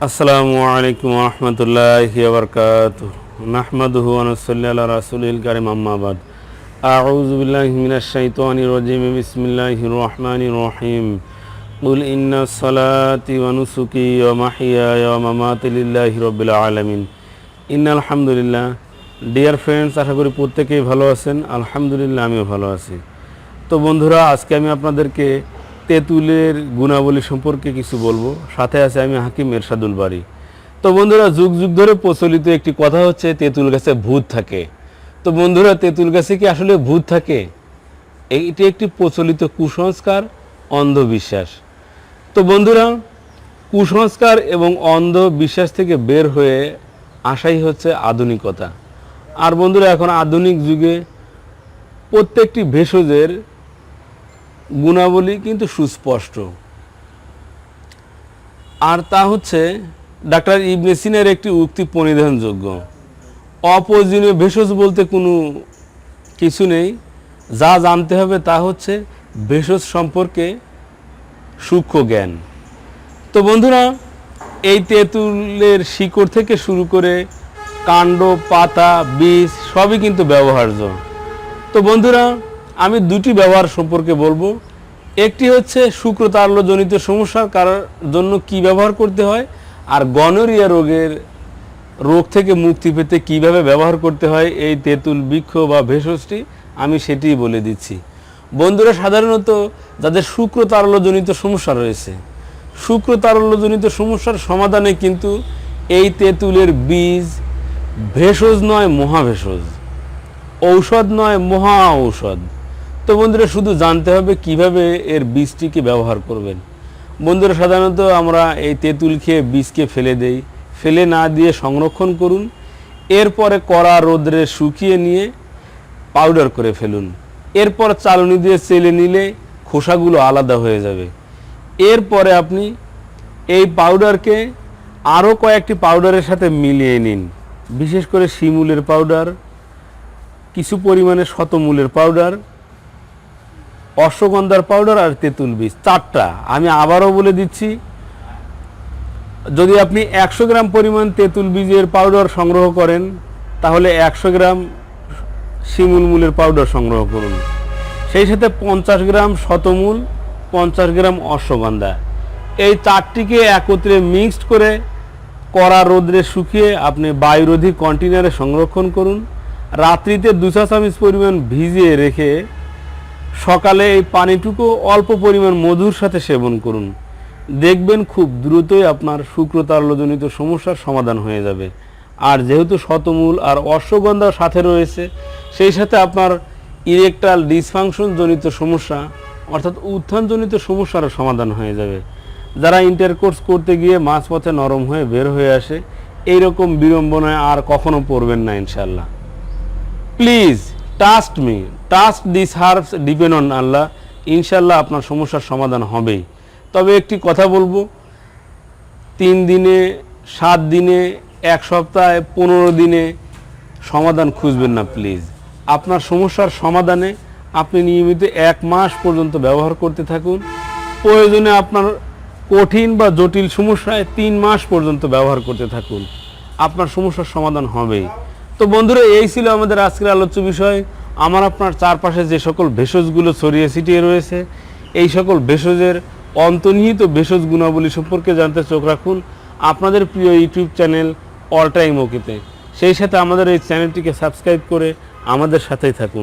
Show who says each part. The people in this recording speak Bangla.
Speaker 1: আসসালামু আলাইকুম রহমতুল্লাহ বরকাত নাহমাদুহু আনসল্লি আল্লাহ রাসুলিল কারিম আম্মাবাদ আউযু বিল্লাহি মিনাশ শাইতানির রাজিম বিসমিল্লাহির রহমানির রহিম قل إن صلاتي ونسكي ومحياي ومماتي لله رب العالمين إن الحمد لله ডিয়ার ফ্রেন্ডস আশা করি প্রত্যেকেই ভালো আছেন আলহামদুলিল্লাহ আমিও ভালো আছি তো বন্ধুরা আজকে আমি আপনাদেরকে তেঁতুলের গুণাবলী সম্পর্কে কিছু বলব। সাথে আছে আমি হাকিম এরশাদুল বাড়ি তো বন্ধুরা, যুগ যুগ ধরে প্রচলিত একটি কথা হচ্ছে, তেঁতুল গাছে ভূত থাকে। তো বন্ধুরা, তেঁতুল গাছে কি আসলে ভূত থাকে? এটি একটি প্রচলিত কুসংস্কার, অন্ধবিশ্বাস। তো বন্ধুরা, কুসংস্কার এবং অন্ধবিশ্বাস থেকে বের হয়ে আসাই হচ্ছে আধুনিকতা। আর বন্ধুরা, এখন আধুনিক যুগে প্রত্যেকটি ভেষজের গুণাবলী কিন্তু সুস্পষ্ট। আর তা হচ্ছে ডাক্তার ইবনে সিনের একটি উক্তি পরিধানযোগ্য অপ্রয়োজনীয় ভেষজ বলতে কোনো কিছু নেই। যা জানতে হবে তা হচ্ছে ভেষজ সম্পর্কে সূক্ষ্ম জ্ঞান। তো বন্ধুরা, এই তেঁতুলের শিকড় থেকে শুরু করে কাণ্ড, পাতা, বীজ সবই কিন্তু ব্যবহার্য। তো বন্ধুরা, আমি দুটি ব্যবহার সম্পর্কে বলব। একটি হচ্ছে শুক্রতারল্যজনিত সমস্যার কারণ জন্য কি ব্যবহার করতে হয়, আর গনোরিয়া রোগের রোগ থেকে মুক্তি পেতে কীভাবে ব্যবহার করতে হয়, এই তেঁতুল বৃক্ষ বা ভেষজটি আমি সেটিই বলে দিচ্ছি। বন্ধুরা, সাধারণত যাদের শুক্রতারল্যজনিত সমস্যা রয়েছে শুক্রতারল্যজনিত সমস্যার সমাধানে কিন্তু এই তেঁতুলের বীজ ভেষজ নয়, মহাভেষজ। ঔষধ নয়, মহা ঔষধ। তো বন্ধুরা, শুধু জানতে হবে কীভাবে এর বীজটিকে ব্যবহার করবেন। বন্ধুরা, সাধারণত আমরা এই তেঁতুল খেয়ে বীজকে ফেলে দেই। ফেলে না দিয়ে সংরক্ষণ করুন। এরপরে কড়া রোদ্রে শুকিয়ে নিয়ে পাউডার করে ফেলুন। এরপর চালনি দিয়ে চেলে নিলে খোসাগুলো আলাদা হয়ে যাবে। এরপরে আপনি এই পাউডারকে আরও কয়েকটি পাউডারের সাথে মিলিয়ে নিন। বিশেষ করে শিমুলের পাউডার, কিছু পরিমাণে শতমূলের পাউডার অশ্বগন্ধার পাউডার আর তেঁতুল বীজ, চারটা। আমি আবারও বলে দিচ্ছি, যদি আপনি একশো গ্রাম পরিমাণ তেঁতুল বীজের পাউডার সংগ্রহ করেন, তাহলে একশো গ্রাম শিমুল মূলের পাউডার সংগ্রহ করুন। সেই সাথে পঞ্চাশ গ্রাম শতমূল, পঞ্চাশ গ্রাম অশ্বগন্ধা। এই চারটিকে একত্রে মিক্সড করে কড়া রোদ্রে শুকিয়ে আপনি বায়ুরোধী কন্টেনারে সংরক্ষণ করুন। রাত্রিতে দু চা পরিমাণ ভিজিয়ে রেখে সকালে এই পানিটুকু অল্প পরিমাণ মধুর সাথে সেবন করুন। দেখবেন খুব দ্রুতই আপনার শুক্রতারলজনিত সমস্যার সমাধান হয়ে যাবে। আর যেহেতু শতমূল আর অশ্বগন্ধা সাথে রয়েছে, সেই সাথে আপনার ইরেকটাল ডিসফাংশন জনিত সমস্যা, অর্থাৎ উত্থানজনিত সমস্যারও সমাধান হয়ে যাবে। যারা ইন্টারকোর্স করতে গিয়ে মাঝপথে নরম হয়ে বের হয়ে আসে, এইরকম বিড়ম্বনায় আর কখনো পড়বেন না ইনশাল্লাহ please trust me trust this herbs depend on আল্লাহ ইনশাল্লাহ আপনার সমস্যার সমাধান হবেই। তবে একটি কথা বলব, তিন দিনে, সাত দিনে, এক সপ্তাহে, পনেরো দিনে সমাধান খুঁজবেন না প্লিজ আপনার সমস্যার সমাধানে আপনি নিয়মিত এক মাস পর্যন্ত ব্যবহার করতে থাকুন। প্রয়োজনে আপনার কঠিন বা জটিল সমস্যায় তিন মাস পর্যন্ত ব্যবহার করতে থাকুন। আপনার সমস্যার সমাধান হবেই। তো বন্ধুরা, এই ছিল আমাদের আজকের আলোচ্য বিষয়। আমার আপনার চারপাশে যে সকল ভেষজগুলো ছড়িয়ে ছিটিয়ে রয়েছে, এই সকল ভেষজের অন্তর্নিহিত ভেষজ গুণাবলী সম্পর্কে জানতে চোখ রাখুন আপনাদের প্রিয় ইউটিউব চ্যানেল অল টাইম ওকেতে সেই সাথে আমাদের এই চ্যানেলটিকে সাবস্ক্রাইব করে আমাদের সাথেই থাকুন।